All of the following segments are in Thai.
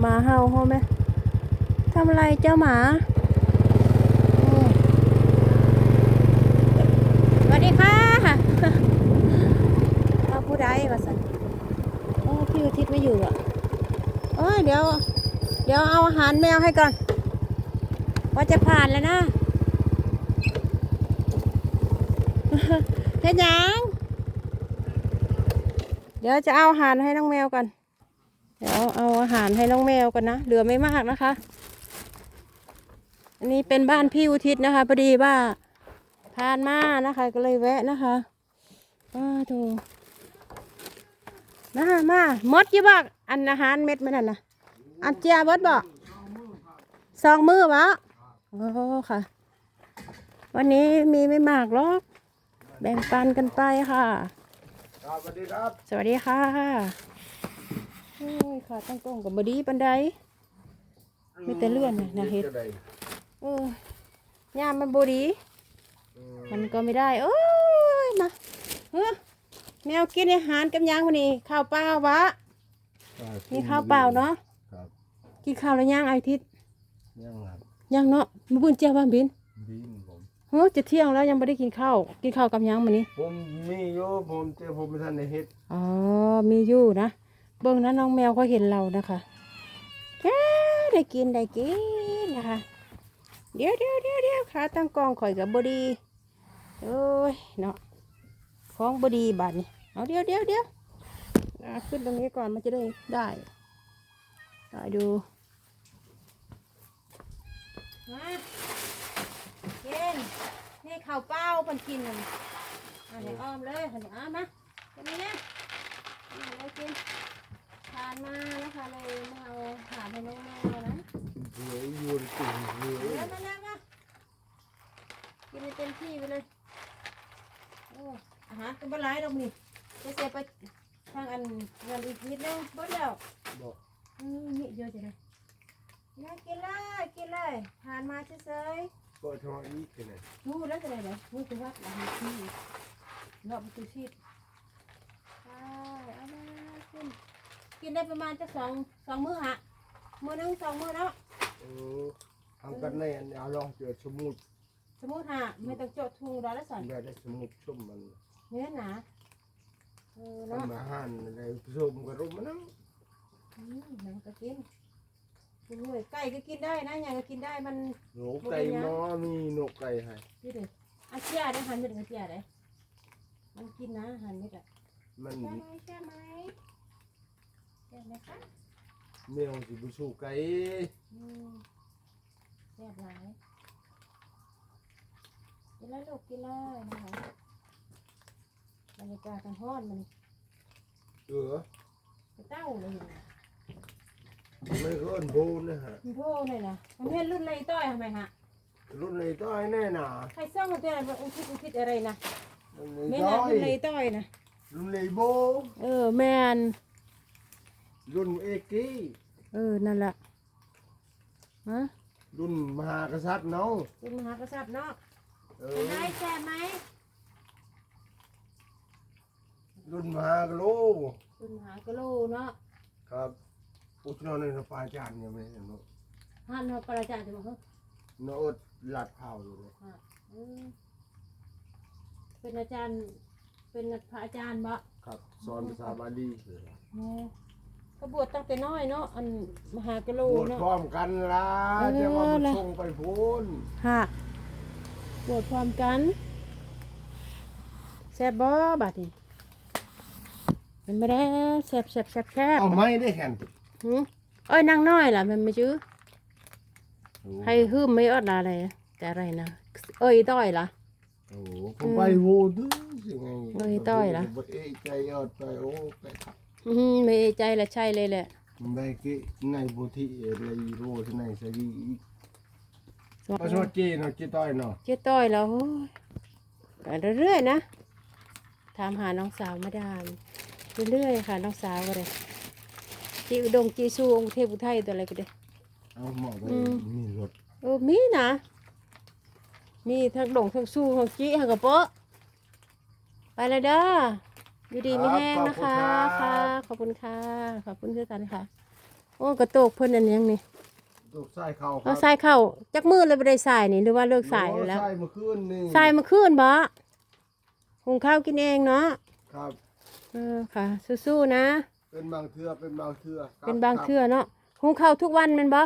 หมาเห่าพ่อแม่ทำอะไรเจ้าหมาโอ้สวัสดีค่ะเอาผู้ใดมาสั่นโอ้พี่อุทิศไม่อยู่อะโอ้ยเดี๋ยว เดี๋ยวเอาอาหารแมวให้ก่อน ว่าจะผ่านแล้วนะเฮ็ดหยัง เดี๋ยวจะเอาอาหารให้น้องแมวก่อน เดี๋ยวเอาอาหารให้น้องแมวก่อนนะเหลือไม่มากนะคะ อันนี้เป็นบ้านพี่อุทิศนะคะพอดีว่าผ่านมานะคะ ก็เลยแวะนะคะว้าโถมามาหมดยี่บอกอันอาหารเม็ดมันนั่นนะอันเจียเบิดบอกสองมือวะโอ้ค่ะ วันนี้มีไม่มากหรอก แบ่งปันกันไปค่ะครับสวัสดีครับ สวัสดีค่ะ โอ้ยค่ะตั้งกล้องกับบดีปันไดมีแต่เลื่อนน่ะนะเฮ็ดจะไเออยามมันบดีอืมมันก็ไม่ได้โอ้ยมาเฮ้อแมวกินอาหารกับหยังวันนี้ข้าวเปล่าวะนี่ข้าวเปล่าเนาะครับกินข้าวแล้วย่างไอาทิตย์ยังครับย่างเนาะมาบุญเจ้าบ้านบินบินผมเฮ้อจะเที่ยงแล้วยังไม่ได้กินข้าวกินข้าวกับหยังมันนี้ผมมีอยู่ผมเจอผมไม่ทันในเฮ็ดอ๋อมีอยู่นะ เบิ่งนะน้องแมวเขาเห็นเรานะคะแค่ได้กินได้กินนะคะ เดี๋ยวเดี๋ยวเดี๋ยวเดี๋ยวขาตั้งกองข่อยกับบดีโอ้ยเนาะของบดีบาดนี่เอาเดี๋ยวเดี๋ยวเดี๋ยวขึ้นตรงนี้ก่อนมันจะได้ได้ได้ดูมาเกินนี่ข้าวเปล่ามันกินน่ะอันนี้อ้อมเลยอันนี้อ้อมมาตรงนี้นะนี่เรากิน มานะคะเลยมาเอาถามให้น้องแมวนะเหลืออยู่ในตุ่มเหลือเดี๋ยวมาแล้วมากินให้เต็มที่ไปเลยโอ้อาหารก็บ่หลายดอกนี่จะเสียไปทางอันเงินอีกนิดนึงเบิดแล้วบอกอืมนี่เยอะจังเลยนะกินเลยกินเลยทานมาเฉยก็ทอดอีกกันเลยๆมูแล้วจะได้เลยมูจะวัดอาหารที่รอบประตูชีพใช่เอามากิน กินได้ประมาณจะสองสองมื้อฮะมื้อหนึงสองมื้อแล้วเออทำกันในอันเอาลองเจอสมุดสมมุติฮะไม่ต้องโจทย์ทุงดอกละสันได้ได้สมุดชุ่มมันเนื้อหนาเออเนาะทำอาหารอะไรผสมกับรุมมันนั่งอืมหนังก็กินกินเลยไก่ก็กินได้นะอย่างก็กินได้มัน หนูไก่หม้อมีนกไก่ให้นี่เลยอาเจียได้หันเป็นอาเจียได้มันกินนะหันไม่ได้มัน ใช่ไหมใช่ไหม ใช่ไหมคะแมวสิบุสูไก่อืมแซ่บหลายกินแล้วลูกกินเลยนะคะบรรยากาศกันฮ้อนมันเออไปเต้าเลยนะไม่ก็อันโบนนะฮะมันโทษเลยนะมันเห็นรุ่นเลยต้อยทำไมฮะรุ่นในต้อยแน่น่ะใครซ่องมันเป็นอะไรอุทิศอุทิศอะไรนะรุ่นในแม่ต้นะอยรุ่นเลยต้อยนะรุ่นในโบ เออแมน รุ่นเอกี้เออ นั่นแหละฮะรุ่นมหากษัตริย์เนาะรุ่นมหากษัตริย์เนาะเอเป็นอไงแซ่บไหมรุ่นมหากะโลรุ่นมหากะโลเนาะครับอุชนนในปาจารย์ยังไม่เห็นเนาะหันเขาประจานจะบอกเฮ้ยเนาะอดหลัดเผาอยู่เลยฮะอืมเป็นอาจารย์ เป็นพระอาจารย์บ่ครับสอนภาษาบาลีแม่ ก็บวชตั้งแต่น้อยเนาะอันมหากะโลบวชเนาะ พร้อมกันละเออเดี๋ยวว่ามันล่ะส่งไปพูนฮะบวชพร้อมกันแซ่บบ่บัดนี้เป็นไม่ได้แซ่บแซ่บแซ่บแซ่บเอาไม้ได้แข่นหืมเอ้ยนางน้อยล่ะมันไม่ชื่อให้ฮืมไม่อดอะไรแต่อะไรนะเอ้ยต้อยล่ะ โอ้โหผมไปโวูดสิไงเอ้ยต้อยล่ะ บ่เอ้ยใจอดไปโอ้ไปครับ อืมไม่ใจละใช่เลยแหละมันได้กิในบุธิเลยโรที่ในสรีอีกสวัสมาดีชดเจเนาะเจต้อยเนาะเจ๊ต้อยแล้วโอ้ยไปเรื่อยๆนะ ถามหาน้องสาวมาดามเรื่อยๆค่ะน้องสาวก็เลยจีอุดงจีซูองค์เทพอุทัยตัวอะไรก็ได้ เอาหมอไปอืมมีรถเออมีนะ มีทั้งดงทั้งสู้ทั้งจี้ทั้งกระเปาะไปเลยเด้อ อยู่ดีไม่แห้งนะคะ ค่ะ ขอบคุณค่ะ ขอบคุณคือกันค่ะ โอ้กระโตกเพิ่นอันยังนี่ตกใส่เขาครัเอาใส่เข้าจักมือเลยบ่ได้ใส่นี่หรือว่าเลิกใส่แล้วใส่เมื่อคืนนี่ใส่เมื่อคืนบ่หุงข้าวกินเองเนาะ ครับ เออค่ะ สู้ๆนะ เป็นบางเทือเป็นบางเทือครับเป็นบางเทื่อเนาะหุงข้าวทุกวันแม่นบ่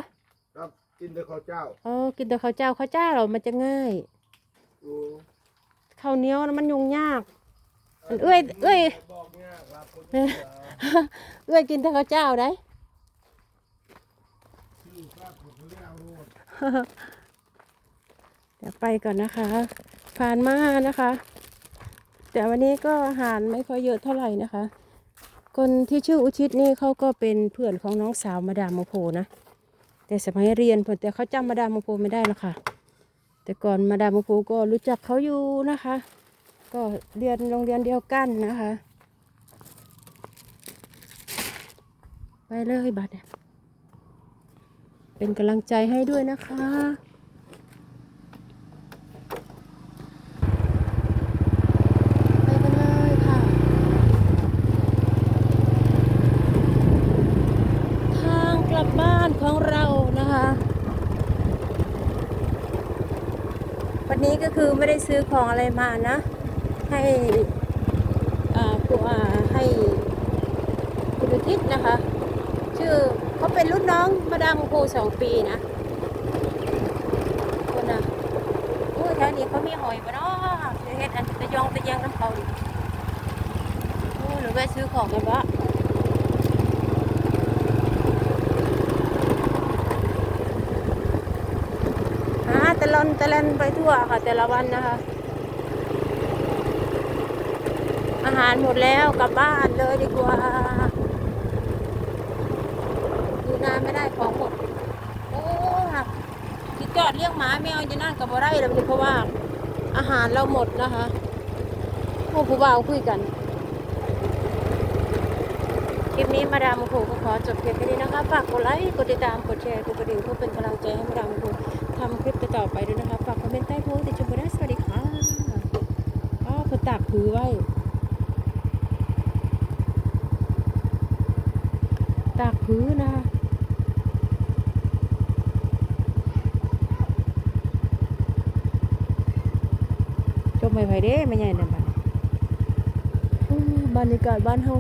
ครับ กินแต่ข้าวเจ้าเออกินแต่ข้าวเจ้าข้าวเจ้าเรามันจะง่าย โอ้ข้าวเหนียวน่ะมันยุ่งยาก อันเอ้ยเอ้ยบอกเนี่ยเออเอ้ยกินแต่ข้าวเจ้าได้เดี๋ยวไปก่อนนะคะ ผ่านมานะคะ แต่วันนี้ก็อาหารไม่ค่อยเยอะเท่าไหร่นะคะ คนที่ชื่ออุชิตนี่เขาก็เป็นเพื่อนของน้องสาวมาดามโมโพนะ แต่สมัยเรียนเพิ่นแต่เขาจำมาดามโมโพไม่ได้หรอกค่ะ แต่ก่อนมาดามโมโพก็รู้จักเขาอยู่นะคะ ก็เรียนโรงเรียนเดียวกันนะคะ ไปเลยบัดเนี่ยเป็นกำลังใจให้ด้วยนะคะไปกันเลยค่ะทางกลับบ้านของเรานะคะ วันนี้ก็คือไม่ได้ซื้อของอะไรมานะ ให้ผู้ให้คุณทิศนะคะ ชื่อเขาเป็นรุ่นน้องมาดามครูสองปีนะคนน่ะโอ้แถวนี้เขามีหอยปะเนาะเฮ็ดอันตะยองตะแยงน้ำเขาดิโอ้หรือไปซื้อของกันวะหาตะลอนตะเลนไปทั่วค่ะแต่ละวันนะคะ อาหารหมดแล้วกลับบ้านเลยดีกว่าอยู่นานไม่ได้ของหมด โอ้หักที่จอดเลี้ยงหมาแมวจะนั่งกับบ่ได้แล้วเพราะว่า อาหารเราหมดนะคะพวกผู้บ่าวคุยกัน คลิปนี้มาดามโคก็ขอจบเพียงแค่นี้นะคะฝากกดไลค์กดติดตามกดแชร์กดกระดิ่งเพื่อเป็นกำลังใจให้มาดามโคทำคลิปต่อไปด้วยนะคะฝากคอมเมนต์ใต้โพสต์ติดชมกันได้สวัสดีค่ะก็เพื่อตากผือไว้ ตากพื้นะคะจบไม่ไหวเด้ไม่ใหญ่เนี่ยบรรยากาศบ้านเฮา